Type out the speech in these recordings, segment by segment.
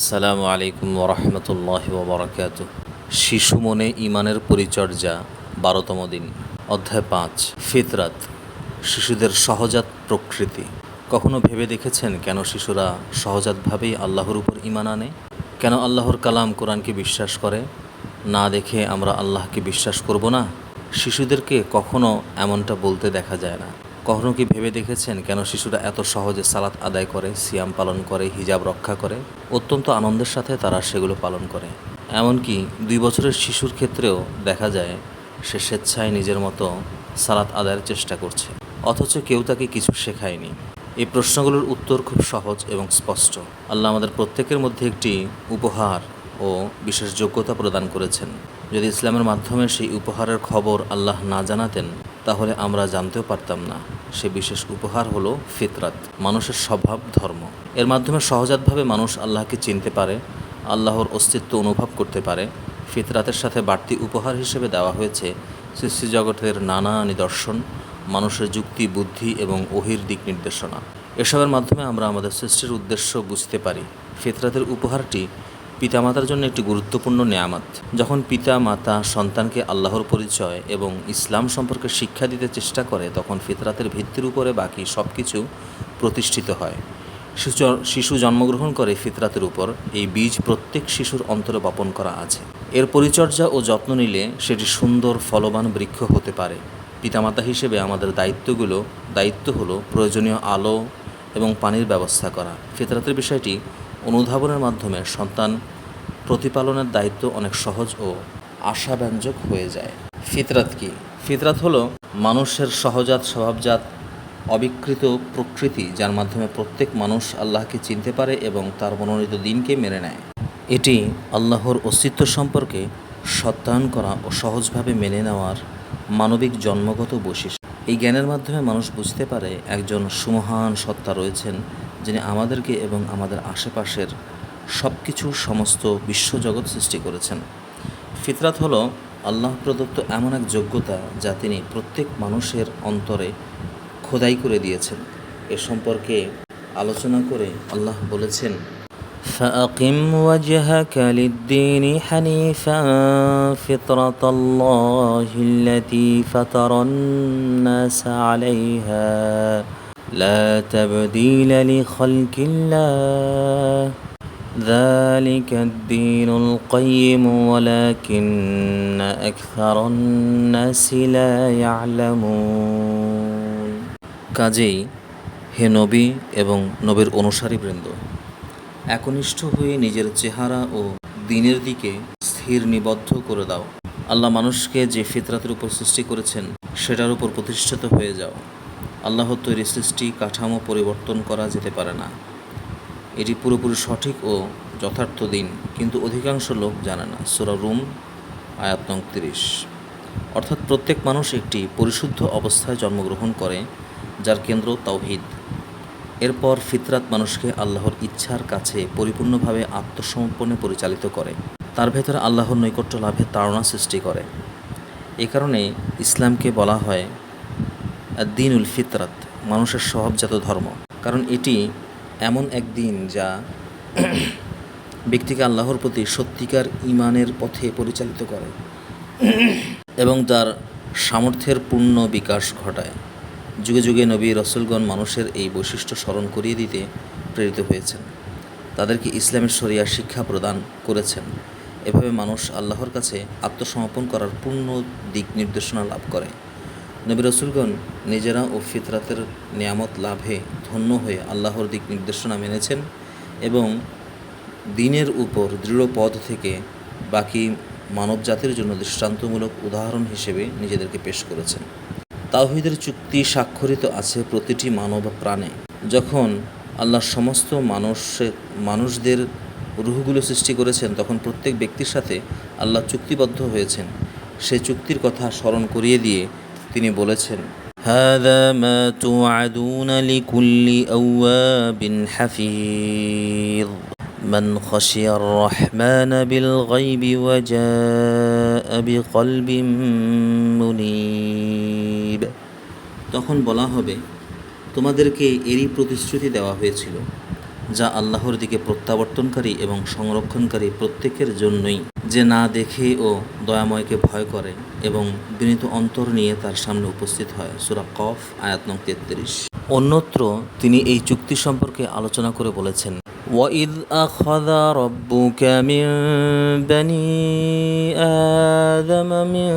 আসসালামু আলাইকুম ওরহমতুল্লাহ ওবরাকাত। শিশু মনে ইমানের পরিচর্যা, বারোতম দিন, অধ্যায় পাঁচ, ফিতরাত, শিশুদের সহজাত প্রকৃতি। কখনো ভেবে দেখেছেন কেন শিশুরা সহজাতভাবেই আল্লাহর উপর ইমান আনে? কেন আল্লাহর কালাম কোরআনকে বিশ্বাস করে? না দেখে আমরা আল্লাহকে বিশ্বাস করব না? শিশুদেরকে কখনো এমনটা বলতে দেখা যায় না। কখনো কি ভেবে দেখেছেন কেন শিশুরা এত সহজে সালাত আদায় করে, সিয়াম পালন করে, হিজাব রক্ষা করে? অত্যন্ত আনন্দের সাথে তারা সেগুলো পালন করে। এমনকি দুই বছরের শিশুর ক্ষেত্রেও দেখা যায়, সে স্বেচ্ছায় নিজের মতো সালাত আদায়ের চেষ্টা করছে। অথচ কেউ তাকে কিছু শেখায়নি। এই প্রশ্নগুলোর উত্তর খুব সহজ এবং স্পষ্ট। আল্লাহ আমাদের প্রত্যেকের মধ্যে একটি উপহার ও বিশেষ যোগ্যতা প্রদান করেছেন। যদি ইসলামের মাধ্যমে সেই উপহারের খবর আল্লাহ না জানাতেন, তাহলে আমরা জানতেও পারতাম না। সে বিশেষ উপহার হলো ফিতরাত, মানুষের স্বভাব, ধর্ম। এর মাধ্যমে সহজাতভাবে মানুষ আল্লাহকে চিনতে পারে, আল্লাহর অস্তিত্ব অনুভব করতে পারে। ফিতরাতের সাথে বাড়তি উপহার হিসেবে দেওয়া হয়েছে সৃষ্টি জগতের নানা নিদর্শন, মানুষের যুক্তি, বুদ্ধি এবং ওহির দিক নির্দেশনা। এসবের মাধ্যমে আমরা আমাদের সৃষ্টির উদ্দেশ্য বুঝতে পারি। ফিতরাতের উপহারটি পিতামাতার জন্য একটি গুরুত্বপূর্ণ নেয়ামত। যখন পিতা মাতা সন্তানকে আল্লাহর পরিচয় এবং ইসলাম সম্পর্কে শিক্ষা দিতে চেষ্টা করে, তখন ফিতরাতের ভিত্তির উপরে বাকি সব কিছু প্রতিষ্ঠিত হয়। শিশু জন্মগ্রহণ করে ফিতরাতের উপর এই বীজ প্রত্যেক শিশুর অন্তরে বপন করা আছে। এর পরিচর্যা ও যত্ন নিলে সেটি সুন্দর ফলবান বৃক্ষ হতে পারে। পিতামাতা হিসেবে আমাদের দায়িত্বগুলো, দায়িত্ব হলো প্রয়োজনীয় আলো এবং পানির ব্যবস্থা করা। ফিতরাতের বিষয়টি অনুধাবনের মাধ্যমে সন্তান প্রতিপালনের দায়িত্ব অনেক সহজ ও আশাব্যঞ্জক হয়ে যায়। ফিতরাত কি? ফিতরাত হলো মানুষের সহজাত স্বভাবজাত অবিকৃত প্রকৃতি যার মাধ্যমে প্রত্যেক মানুষ আল্লাহকে চিনতে পারে এবং তার মনোনীত দিনকে মেনে নেয়। এটি আল্লাহর অস্তিত্ব সম্পর্কে সত্যায়ন করা ও সহজভাবে মেনে নেওয়ার মানবিক জন্মগত বৈশিষ্ট্য। এই জ্ঞানের মাধ্যমে মানুষ বুঝতে পারে একজন সুমহান সত্তা রয়েছেন যিনি আমাদেরকে এবং আমাদের আশেপাশের সব কিছু সমস্ত বিশ্বজগৎ সৃষ্টি করেছেন ফিতরাত হলো আল্লাহ প্রদত্ত এমন এক যোগ্যতা যা তিনি প্রত্যেক মানুষের অন্তরে খোদাই করে দিয়েছেন এ সম্পর্কে আলোচনা করে আল্লাহ বলেছেন فأقم وجهك للدين حنيفا فطرة الله التي فطر الناس عليها لا تبديل لخلق الله ذلك الدين القيم ولكن أكثر الناس لا يعلمون কাজেই হে নবী এবং নবীর অনুসারীবৃন্দ একনিষ্ঠ হয়ে নিজের চেহারা ও দিনের দিকে স্থির নিবদ্ধ করে দাও আল্লাহ মানুষকে যে ফিতরাতের উপর সৃষ্টি করেছেন সেটার উপর প্রতিষ্ঠিত হয়ে যাও আল্লাহ তৈরি সৃষ্টি কাঠামো পরিবর্তন করা যেতে পারে না। এটি পুরোপুরি সঠিক ও যথার্থ দিন, কিন্তু অধিকাংশ লোক জানে না। সুরা রুম, আয়াত তিরিশ। অর্থাৎ প্রত্যেক মানুষ একটি পরিশুদ্ধ অবস্থায় জন্মগ্রহণ করে, যার কেন্দ্র তাওহিদ। এরপর ফিতরাত মানুষকে আল্লাহর ইচ্ছার কাছে পরিপূর্ণভাবে আত্মসমর্পণে পরিচালিত করে। তার ভেতরে আল্লাহর নৈকট্য লাভে তাড়না সৃষ্টি করে। এ কারণে ইসলামকে বলা হয় দিন উল ফিতরাত, মানুষের স্বভাবজাত ধর্ম। কারণ এটি এমন এক দিন যা ব্যক্তিকে আল্লাহর প্রতি সত্যিকার ইমানের পথে পরিচালিত করে এবং তার সামর্থ্যের পূর্ণ বিকাশ ঘটায়। যুগে যুগে নবী রসুলগণ মানুষের এই বৈশিষ্ট্য স্মরণ করিয়ে দিতে প্রেরিত হয়েছেন। তাদেরকে ইসলামের শরিয়া শিক্ষা প্রদান করেছেন। এভাবে মানুষ আল্লাহর কাছে আত্মসমর্পণ করার পূর্ণ দিক নির্দেশনা লাভ করে। নবী রসুলগণ নিজেরা ও ফিতরাতের নিয়ামত লাভে ধন্য হয়ে আল্লাহর দিক নির্দেশনা মেনেছেন এবং দিনের উপর দৃঢ় পথ থেকে বাকি মানব জাতির জন্য দৃষ্টান্তমূলক উদাহরণ হিসেবে নিজেদেরকে পেশ করেছেন। তাওহিদের চুক্তি স্বাক্ষরিত আছে প্রতিটি মানব প্রাণে। যখন আল্লাহ সমস্ত মানুষের মানুষদের রুহগুলো সৃষ্টি করেছেন, তখন প্রত্যেক ব্যক্তির সাথে আল্লাহ চুক্তিবদ্ধ হয়েছেন। সে চুক্তির কথা স্মরণ করিয়ে দিয়ে তিনি বলেছেন هذا ما توعدون لكل أواب حفيظ من خشي الرحمن بالغيب وجاء بقلب منيب তখন বলা হবে তোমাদেরকে এরই প্রতিশ্রুতি দেওয়া হয়েছিল যা আল্লাহর দিকে প্রত্যাবর্তনকারী এবং সংরক্ষণকারী প্রত্যেকের জন্যই যে না দেখে ও দয়াময়কে ভয় করে এবং বিনীত অন্তর নিয়ে তার সামনে উপস্থিত হয় সুরা কফ আয়াত নং তেত্রিশ অন্যত্র তিনি এই চুক্তি সম্পর্কে আলোচনা করে বলেছেন وإذ أخذ ربك من بني آدم من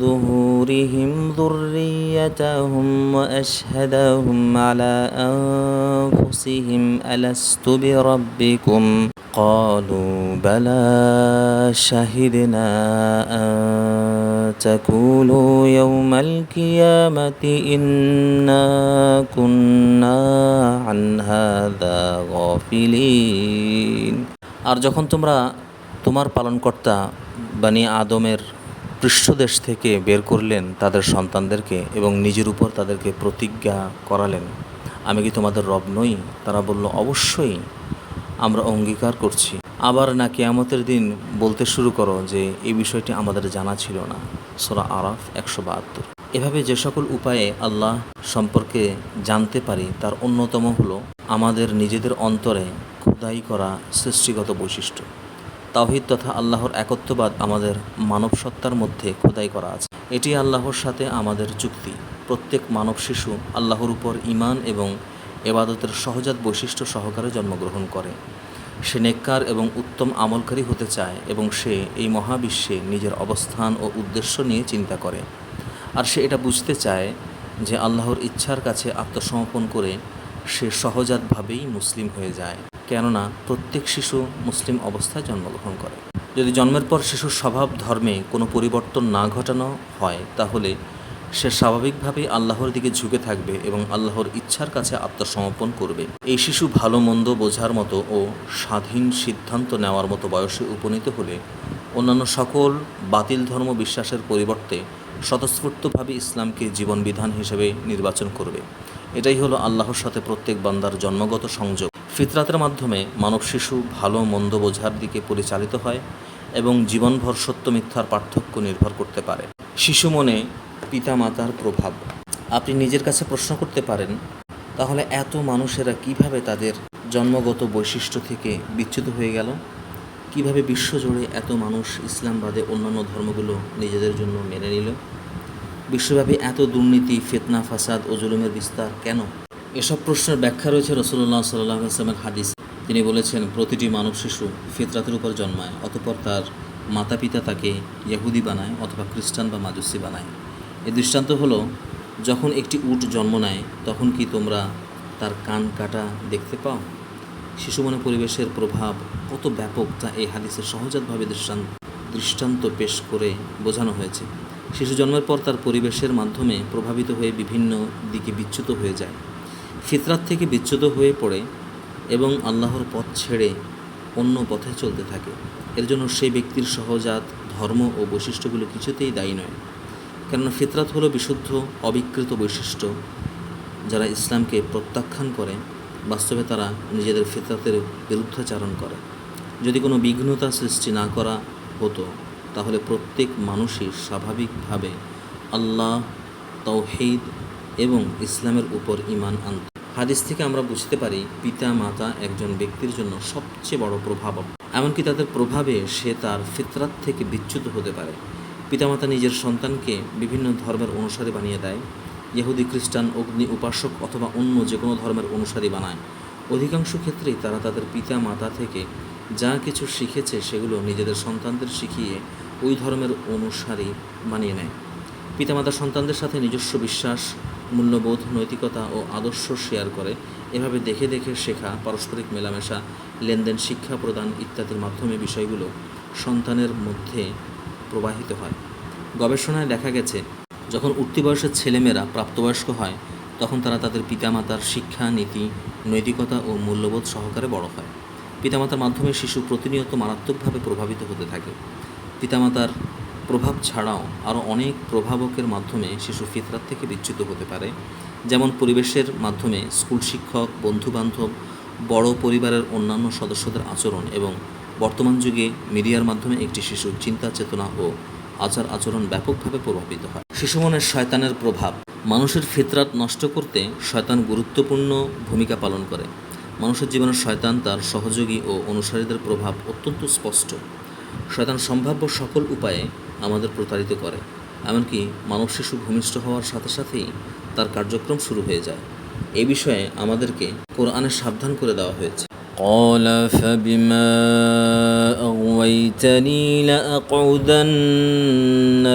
ظهورهم ذريتهم وأشهدهم على أنفسهم ألست بربكم قالوا بلى شهدنا أن تقولوا يوم القيامة إنا كنا عن هذا غافلين আর যখন তোমরা তোমার পালনকর্তা বানি আদমের পৃষ্ঠদেশ থেকে বের করলেন তাদের সন্তানদেরকে এবং নিজের উপর তাদেরকে প্রতিজ্ঞা করালেন আমি কি তোমাদের রব নই তারা বলল অবশ্যই আমরা অঙ্গীকার করছি। আবার না কেয়ামতের দিন বলতে শুরু করো যে, এই বিষয়টি আমাদের জানা ছিল না। সোরা আরাফ একশো বাহাত্তর। এভাবে যে সকল উপায়ে আল্লাহ সম্পর্কে জানতে পারি, তার অন্যতম হলো আমাদের নিজেদের অন্তরে খোদাই করা সৃষ্টিগত বৈশিষ্ট্য। তাওহিদ তথা আল্লাহর একত্ববাদ আমাদের মানব সত্তার মধ্যে খোদাই করা আছে। এটি আল্লাহর সাথে আমাদের চুক্তি। প্রত্যেক মানব শিশু আল্লাহর উপর ইমান এবং এবাদতের সহজাত বৈশিষ্ট্য সহকারে জন্মগ্রহণ করে। সে নেককার এবং উত্তম আমলকারী হতে চায় এবং সে এই মহাবিশ্বে নিজের অবস্থান ও উদ্দেশ্য নিয়ে চিন্তা করে। আর সে এটা বুঝতে চায় যে আল্লাহর ইচ্ছার কাছে আত্মসমর্পণ করে সে সহজাতভাবেই মুসলিম হয়ে যায়। কেননা প্রত্যেক শিশু মুসলিম অবস্থায় জন্মগ্রহণ করে। যদি জন্মের পর শিশুর স্বভাব, ধর্মে কোনো পরিবর্তন না ঘটানো হয়, তাহলে সে স্বাভাবিকভাবেই আল্লাহর দিকে ঝুঁকে থাকবে এবং আল্লাহর ইচ্ছার কাছে আত্মসমর্পণ করবে। এই শিশু ভালো মন্দ বোঝার মতো ও স্বাধীন সিদ্ধান্ত নেওয়ার মতো বয়সে উপনীত হলে অন্যান্য সকল বাতিল ধর্ম বিশ্বাসের পরিবর্তে স্বতঃস্ফূর্তভাবে ইসলামকে জীবনবিধান হিসেবে নির্বাচন করবে। এটাই হলো আল্লাহর সাথে প্রত্যেক বান্দার জন্মগত সংযোগ। ফিতরাতের মাধ্যমে মানব শিশু ভালো মন্দ বোঝার দিকে পরিচালিত হয় এবং জীবনভর সত্য মিথ্যার পার্থক্য নির্ভর করতে পারে। শিশু মনে পিতামাতার প্রভাব। আপনি নিজের কাছে প্রশ্ন করতে পারেন, তাহলে এত মানুষেরা কীভাবে তাদের জন্মগত বৈশিষ্ট্য থেকে বিচ্যুত হয়ে গেল? কীভাবে বিশ্বজুড়ে এত মানুষ ইসলাম বাদে অন্যান্য ধর্মগুলো নিজেদের জন্য মেনে নিল? বিশ্বব্যাপী এত দুর্নীতি, ফেতনা, ফাসাদ ও জুলুমের বিস্তার কেন? এসব প্রশ্নের ব্যাখ্যা রয়েছে রসুল্লাহ সাল্লাহ আসলামের হাদিস। তিনি বলেছেন, প্রতিটি মানব শিশু ফিতরাতের উপর জন্মায়, অতপর তার মাতা পিতা তাকে ইহুদি বানায় অথবা খ্রিস্টান বা মাজুসি বানায়। এ দৃষ্টান্ত হলো, যখন একটি উট জন্ম নেয়, তখন কি তোমরা তার কান কাটা দেখতে পাও? শিশু মনে পরিবেশের প্রভাব কত ব্যাপক তা এই হাদিসে সহজাতভাবে দৃষ্টান্ত দৃষ্টান্ত পেশ করে বোঝানো হয়েছে। শিশু জন্মের পর তার পরিবেশের মাধ্যমে প্রভাবিত হয়ে বিভিন্ন দিকে বিচ্যুত হয়ে যায়। ফিতরাত থেকে বিচ্যুত হয়ে পড়ে এবং আল্লাহর পথ ছেড়ে অন্য পথে চলতে থাকে। এর জন্য সেই ব্যক্তির সহজাত ধর্ম ও বৈশিষ্ট্যগুলো কিছুতেই দায়ী নয়। কেননা ফিতরাত হলো বিশুদ্ধ, অবিকৃত বৈশিষ্ট্য যারা ইসলামকে প্রত্যাখ্যান করে। বাস্তবে তারা নিজেদের ফিতরাতের বিরুদ্ধাচারণ করে। যদি কোনো বিঘ্নতা সৃষ্টি না করা হতো, তাহলে প্রত্যেক মানুষই স্বাভাবিকভাবে আল্লাহ তৌহিদ এবং ইসলামের উপর ইমান আনত। হাদিস থেকে আমরা বুঝতে পারি, পিতা, মাতা একজন ব্যক্তির জন্য সবচেয়ে বড় প্রভাব। এমনকি তাদের প্রভাবে সে তার ফিতরাত থেকে বিচ্যুত হতে পারে। পিতামাতা নিজের সন্তানকে বিভিন্ন ধর্মের অনুসারী বানিয়ে দেয়। ইহুদি, খ্রিস্টান, অগ্নি, উপাসক অথবা অন্য যে কোনো ধর্মের অনুসারী বানায়। অধিকাংশ ক্ষেত্রেই তারা তাদের পিতা মাতা থেকে যা কিছু শিখেছে সেগুলো নিজেদের সন্তানদের শিখিয়ে ওই ধর্মের অনুসারী বানিয়ে নেয়। পিতামাতা সন্তানদের সাথে নিজস্ব বিশ্বাস, মূল্যবোধ, নৈতিকতা ও আদর্শ শেয়ার করে। এভাবে দেখে দেখে শেখা, পারস্পরিক মেলামেশা, লেনদেন, শিক্ষা প্রদান ইত্যাদির মাধ্যমে বিষয়গুলো সন্তানের মধ্যে প্রবাহিত হয়। গবেষণায় দেখা গেছে, যখন উঠতি বয়সের ছেলেমেয়েরা প্রাপ্তবয়স্ক হয়, তখন তারা তাদের পিতামাতার শিক্ষা, নীতি, নৈতিকতা ও মূল্যবোধ সহকারে বড় হয়। পিতামাতার মাধ্যমে শিশু প্রতিনিয়ত মারাত্মকভাবে প্রভাবিত হতে থাকে। পিতামাতার প্রভাব ছাড়াও আরও অনেক প্রভাবকের মাধ্যমে শিশু ফিতরাত থেকে বিচ্যুত হতে পারে। যেমন পরিবেশের মাধ্যমে স্কুল শিক্ষক, বন্ধুবান্ধব, বড় পরিবারের অন্যান্য সদস্যদের আচরণ এবং বর্তমান যুগে মিডিয়ার মাধ্যমে একটি শিশুর চিন্তা, চেতনা ও আচার আচরণ ব্যাপকভাবে প্রভাবিত হয়। শিশু মনের শয়তানের প্রভাব। মানুষের ফিতরাত নষ্ট করতে শয়তান গুরুত্বপূর্ণ ভূমিকা পালন করে। মানুষের জীবনে শয়তান তার সহযোগী ও অনুসারীদের প্রভাব অত্যন্ত স্পষ্ট। শয়তান সম্ভাব্য সকল উপায়ে আমাদের প্রতারিত করে। এমনকি মানব শিশু ভূমিষ্ঠ হওয়ার সাথে সাথেই তার কার্যক্রম শুরু হয়ে যায়। এ বিষয়ে আমাদেরকে কোরআনে সাবধান করে দেওয়া হয়েছে। قال فبما أغويتني لأقعدن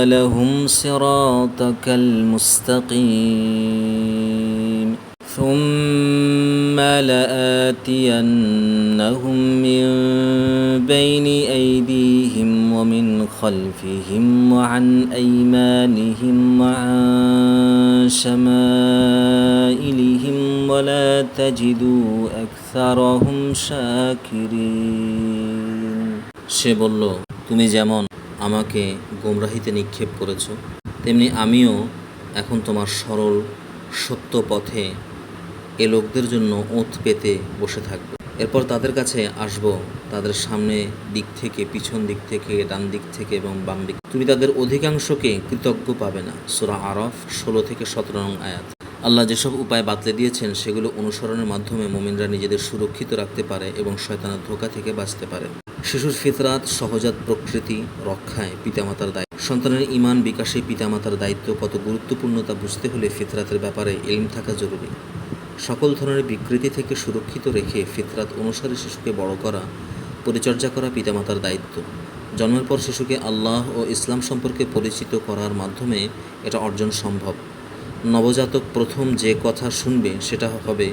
لهم صراطك المستقيم. ثم لآتينهم من بين أيديهم ومن خلفهم وعن أيمانهم وعن شمائلهم ولا تجد أكثرهم শাকিরিন সে বলল, তুমি যেমন আমাকে গোমরাহিতে নিক্ষেপ করেছ, তেমনি আমিও এখন তোমার সরল সত্য পথে এ লোকদের জন্য ওঁত পেতে বসে থাকব। এরপর তাদের কাছে আসব, তাদের সামনে দিক থেকে, পিছন দিক থেকে, ডান দিক থেকে এবং বাম দিক। তুমি তাদের অধিকাংশকে কৃতজ্ঞ পাবে না। সুরা আরফ, ষোলো থেকে সতেরো নং আয়াত। আল্লাহ যেসব উপায় বাতলে দিয়েছেন, সেগুলো অনুসরণের মাধ্যমে মোমিনরা নিজেদের সুরক্ষিত রাখতে পারে এবং শয়তানের ধোকা থেকে বাঁচতে পারে। শিশুর ফিতরাত, সহজাত প্রকৃতি রক্ষায় পিতামাতার দায়িত্ব। সন্তানের ইমান বিকাশে পিতামাতার দায়িত্ব। কত গুরুত্বপূর্ণ তা বুঝতে হলে ফিতরাতের ব্যাপারে এলিম থাকা জরুরি। সকল ধরনের বিকৃতি থেকে সুরক্ষিত রেখে ফিতরাত অনুসারে শিশুকে বড় করা, পরিচর্যা করা পিতামাতার দায়িত্ব। জন্মের পর শিশুকে আল্লাহ ও ইসলাম সম্পর্কে পরিচিত করার মাধ্যমে এটা অর্জন সম্ভব। নবজাতক প্রথম যে কথা শুনবে সেটা হবে,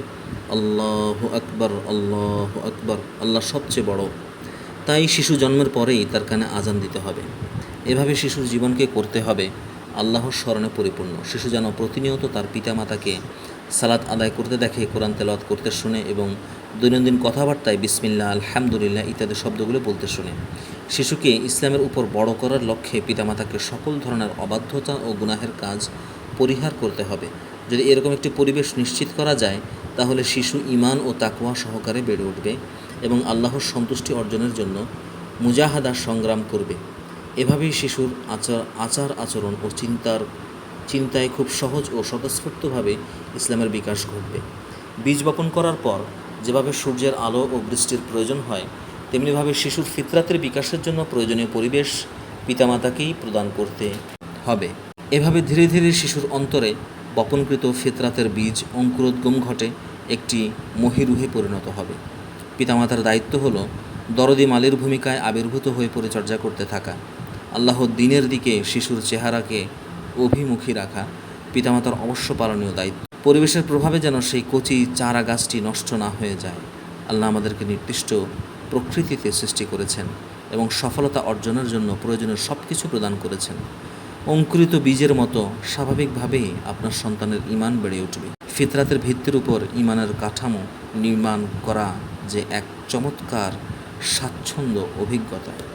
আল্লাহ আকবর আল্লাহ আকবর, আল্লাহ সবচেয়ে বড়। তাই শিশু জন্মের পরেই তার কানে আজান দিতে হবে। এভাবে শিশুর জীবনকে করতে হবে, আল্লাহর স্মরণে পরিপূর্ণ। শিশু যেন প্রতিনিয়ত তার পিতামাতাকে সালাত আদায় করতে দেখে, কোরআন তেলাওয়াত করতে শুনে এবং দৈনন্দিন কথাবার্তায় বিসমিল্লা আলহামদুলিল্লাহ ইত্যাদি শব্দগুলো বলতে শুনে। শিশুকে ইসলামের উপর বড় করার লক্ষ্যে পিতামাতাকে সকল ধরনের অবাধ্যতা ও গুনাহের কাজ পরিহার করতে হবে। যদি এরকম একটি পরিবেশ নিশ্চিত করা যায়, তাহলে শিশু ইমান ও তাকওয়া সহকারে বেড়ে উঠবে এবং আল্লাহর সন্তুষ্টি অর্জনের জন্য মুজাহাদা সংগ্রাম করবে। এভাবেই শিশুর আচার আচার আচরণ ও চিন্তার, চিন্তায় খুব সহজ ও স্বতঃস্ফূর্তভাবে ইসলামের বিকাশ ঘটবে। বীজ বপন করার পর যেভাবে সূর্যের আলো ও বৃষ্টির প্রয়োজন হয়, তেমনিভাবে শিশুর ফিতরাতের বিকাশের জন্য প্রয়োজনীয় পরিবেশ পিতামাতাকেই প্রদান করতে হবে। এভাবে ধীরে ধীরে শিশুর অন্তরে বপনকৃত ফিতরাতের বীজ অঙ্কুরোদ্গম ঘটে, একটি মহিরুহে পরিণত হবে। পিতামাতার দায়িত্ব হলো দরদি মালির ভূমিকায় আবির্ভূত হয়ে পরিচর্যা করতে থাকা। আল্লাহ দিনের দিকে শিশুর চেহারাকে অভিমুখী রাখা পিতামাতার অবশ্য পালনীয় দায়িত্ব। পরিবেশের প্রভাবে যেন সেই কচি চারা গাছটি নষ্ট না হয়ে যায়, আল্লাহ আমাদেরকে নির্দিষ্ট প্রকৃতিতে সৃষ্টি করেছেন এবং সফলতা অর্জনের জন্য প্রয়োজনীয় সব কিছু প্রদান করেছেন। অঙ্কুরিত বীজের মতো স্বাভাবিকভাবেই আপনার সন্তানের ইমান বেড়ে উঠবে। ফিতরাতের ভিত্তির উপর ইমানের কাঠামো নির্মাণ করা যে এক চমৎকার, স্বাচ্ছন্দ্য অভিজ্ঞতা।